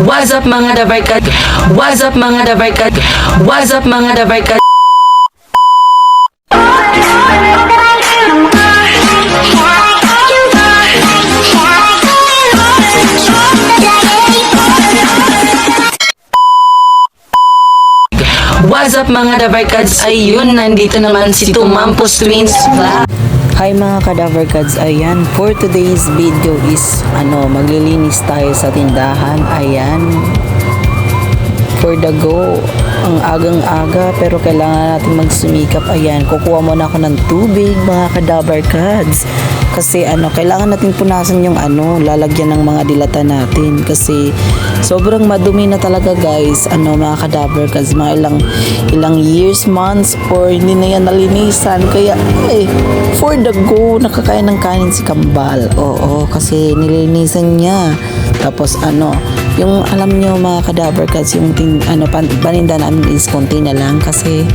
What's up mga dabarkad? What's up mga dabarkad? What's up mga dabarkad? What's up mga dabarkads? Ayun, nandito naman si Tumampos Twins Vlog. Hi mga cadaver cards, ayan, for today's video is, ano, maglilinis tayo sa tindahan, ayan, for the go, ang agang-aga, pero kailangan natin magsumikap, ayan, kukuha muna ako ng tubig, mga cadaver cards, kasi ano, kailangan natin punasan yung ano, lalagyan ng mga dilata natin, kasi sobrang madumi na talaga guys, ano, mga cadaver cards, mga ilang, ilang years, months, or hindi na yan nalinisan, kaya, eh, for the go, nakakain ng kanin si Kambal. Oo, kasi nilinisan niya. Tapos ano, yung alam niyo mga cadaver cats, yung ting, ano, pan, paninda namin is konti na lang kasi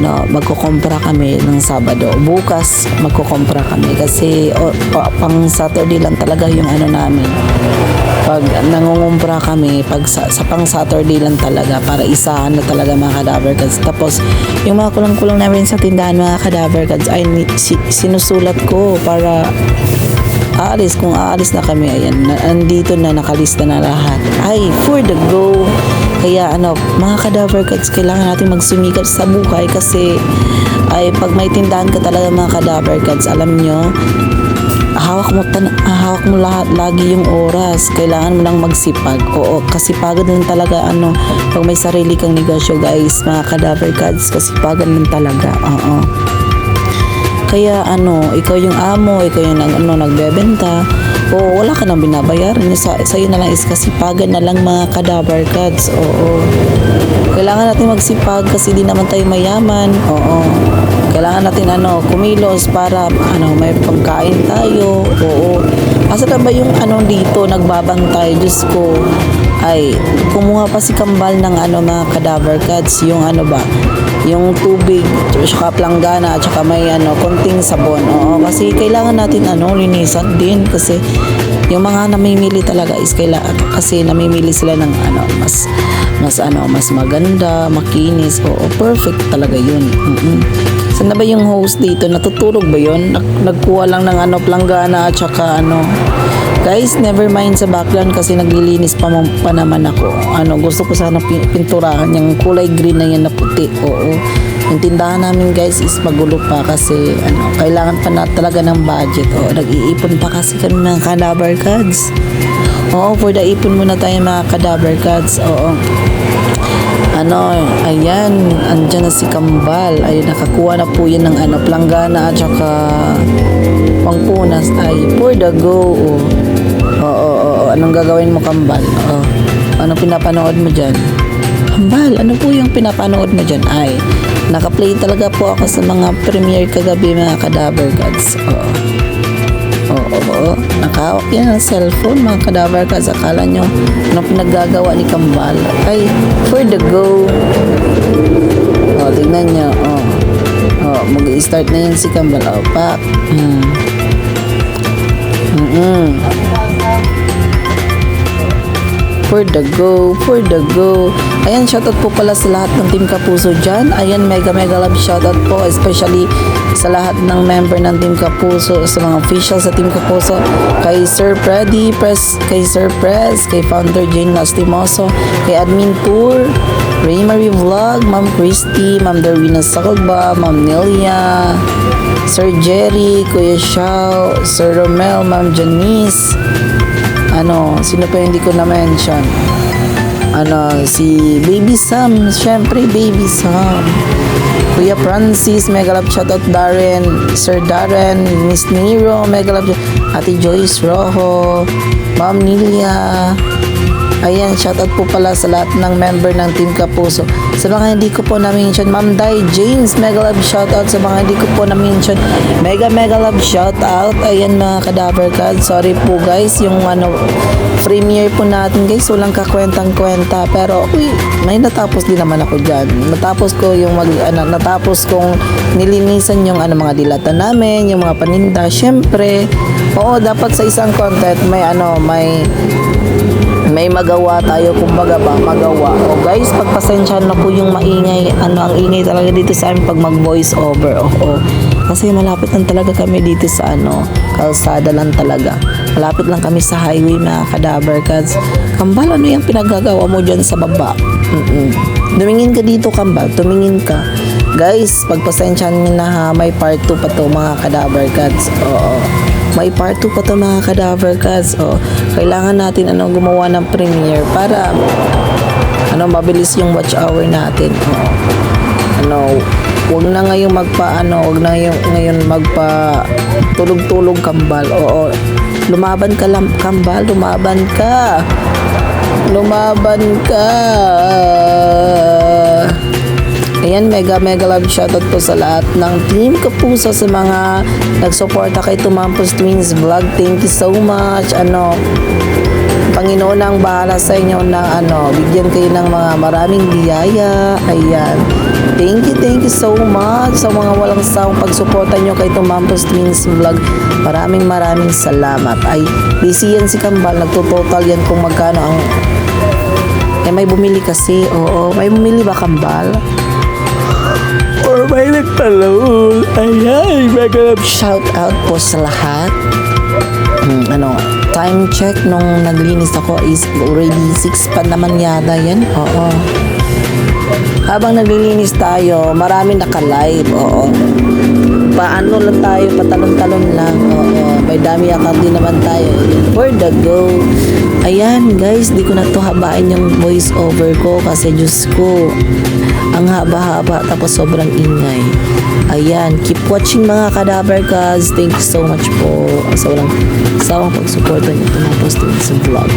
ano, magkukompra kami ng Sabado. Bukas magkukompra kami kasi o, pa- pang Saturday lang talaga yung ano namin. Pag nangungumpra kami, pag sa, sa pang Saturday lang talaga para isahan na talaga mga cadaver cats. Tapos yung mga kulang-kulang namin sa tindahan mga cadaver cats ay si- sinusulat ko para aalis kung aalis na kami ayan na, andito na nakalista na lahat ay for the go kaya ano mga cadaver cats kailangan natin magsumikap sa buhay kasi ay pag may tindahan ka talaga mga cadaver cats alam nyo hawak mo tan hawak mo lahat lagi yung oras. Kailangan mo lang magsipag. Oo kasipagan lang talaga ano pag may sarili kang negosyo guys mga cadaver cats kasipagan lang talaga oo. Kaya ano, ikaw yung amo, ikaw yung ano, nagbebenta, o wala ka nang binabayaran. Sa, sa'yo na lang is kasipagan na lang mga cadaver cards. Oo. Kailangan natin magsipag kasi di naman tayo mayaman. Oo. Kailangan natin ano, kumilos para ano, may pagkain tayo. Oo. Asa na ba yung ano dito, nagbabantay? Diyos ko, ay kumuha pa si Kambal ng ano mga cadaver cards, yung ano ba, yung tubig, tsaka planggana, at saka may ano, konting sabon. Oo, kasi kailangan natin ano, linisan din kasi yung mga namimili talaga is kailangan kasi namimili sila ng ano, mas mas ano, mas maganda, makinis. Oo, perfect talaga yun. mm Saan na ba yung host dito? Natutulog ba yun? Nag- nagkuha lang ng ano, planggana at saka ano, Guys, never mind sa background kasi naglilinis pa, pa naman ako. Ano, gusto ko sana pi- pinturahan yung kulay green na yan na puti. Oo. Yung tindahan namin guys is magulo pa kasi ano, kailangan pa na talaga ng budget. Oo, nag-iipon pa kasi kami ng cadaver cards. Oo, for the ipon muna tayo mga cadaver cards. Oo. Ano, ayan, andyan na si Kambal. Ayun, nakakuha na po yan ng ano, planggana at saka pangpunas ay for the go. Oo, oo, oo. Anong gagawin mo, Kambal? Oo. Anong pinapanood mo dyan? Kambal, ano po yung pinapanood mo dyan? Ay, nakaplay talaga po ako sa mga premiere kagabi mga cadaver gods. Oo. Oo, oo. Nakahawak yan ng cellphone, mga cadaver gods. Akala nyo, anong pinaggagawa ni Kambal? Ay, for the go. Oh, tingnan nyo. Oh. Oh, mag-start na yan si Kambal. Oh, pak. Hmm. Mm-mm. For the go, for the go. Ayan, shoutout po pala sa lahat ng Team Kapuso dyan. Ayan, mega mega love shoutout po, especially sa lahat ng member ng Team Kapuso, sa mga officials sa Team Kapuso, kay Sir Freddy, Press, kay Sir Press, kay Founder Jane Lastimoso, kay Admin Tour, Ray Marie Vlog, Ma'am Christy, Ma'am Darwina Salba, Ma'am Nelia, Sir Jerry, Kuya Shao, Sir Romel, Ma'am Janice, ano, sino pa hindi ko na-mention? Ano, si Baby Sam, syempre Baby Sam. Kuya Francis, mega love shoutout Darren, Sir Darren, Miss Nero, mega love Ate Joyce Rojo, Ma'am Nilia, Ayan, shoutout po pala sa lahat ng member ng Team Kapuso. Sa mga hindi ko po na-mention, Ma'am Dai James, mega love shoutout. Sa mga hindi ko po na-mention, mega mega love shoutout. Ayan mga cadaver cards. Sorry po guys, yung ano, premiere po natin guys, walang kakwentang-kwenta. Pero, uy, may natapos din naman ako dyan. Natapos ko yung mag, ano, natapos kong nilinisan yung ano, mga dilata namin, yung mga paninda. Siyempre, oo, dapat sa isang content may ano, may may magawa tayo kumbaga ba magawa. O guys pagpasensyahan na po yung maingay. Ano ang ingay talaga dito sa amin pag mag voice over oo kasi malapit lang talaga kami dito sa ano kalsada lang talaga. Malapit lang kami sa highway mga kadaver cats kambal ano yung pinagagawa mo dyan sa baba? Mm-mm. tumingin ka dito kambal. Tumingin ka. Guys pagpasensyahan nyo na ha may part 2 pa to mga kadaver cats oo may part 2 pa to mga cadaver cats. O, kailangan natin ano, gumawa ng premiere para ano, mabilis yung watch hour natin. O, ano, wag na ngayong magpa ano, wag na ngayong, ngayon magpa tulog-tulog kambal. Oo, lumaban ka lang kambal, lumaban ka. Lumaban ka. Ayan, mega mega love shoutout po sa lahat ng team Kapuso sa mga nagsuporta kay Tumampos Twins Vlog. Thank you so much. Ano, Panginoon ang bahala sa inyo na ano, bigyan kayo ng mga maraming biyaya. Ayan. Thank you, thank you so much sa mga walang sawang pagsuporta nyo kay Tumampos Twins Vlog. Maraming maraming salamat. Ay, busy yan si Kambal. Nagtototal yan kung magkano ang... Eh, may bumili kasi. Oo, may bumili ba Kambal? Or may nagtalon. Ayan, mega love shout out po sa lahat. Hmm, ano, time check nung naglinis ako is already 6 pa naman yata yan. Oo. Habang naglilinis tayo, marami naka-live. Oo. Paano lang tayo, patalon-talon lang. Oo. May dami akap din naman tayo. For the go. Ayan guys, di ko na to habain yung voice over ko kasi Diyos ko, ang haba-haba tapos sobrang ingay. Ayan, keep watching mga cadaver cuz. Thank you so much po sa walang sawang pagsuporta niyo mga post sa vlog.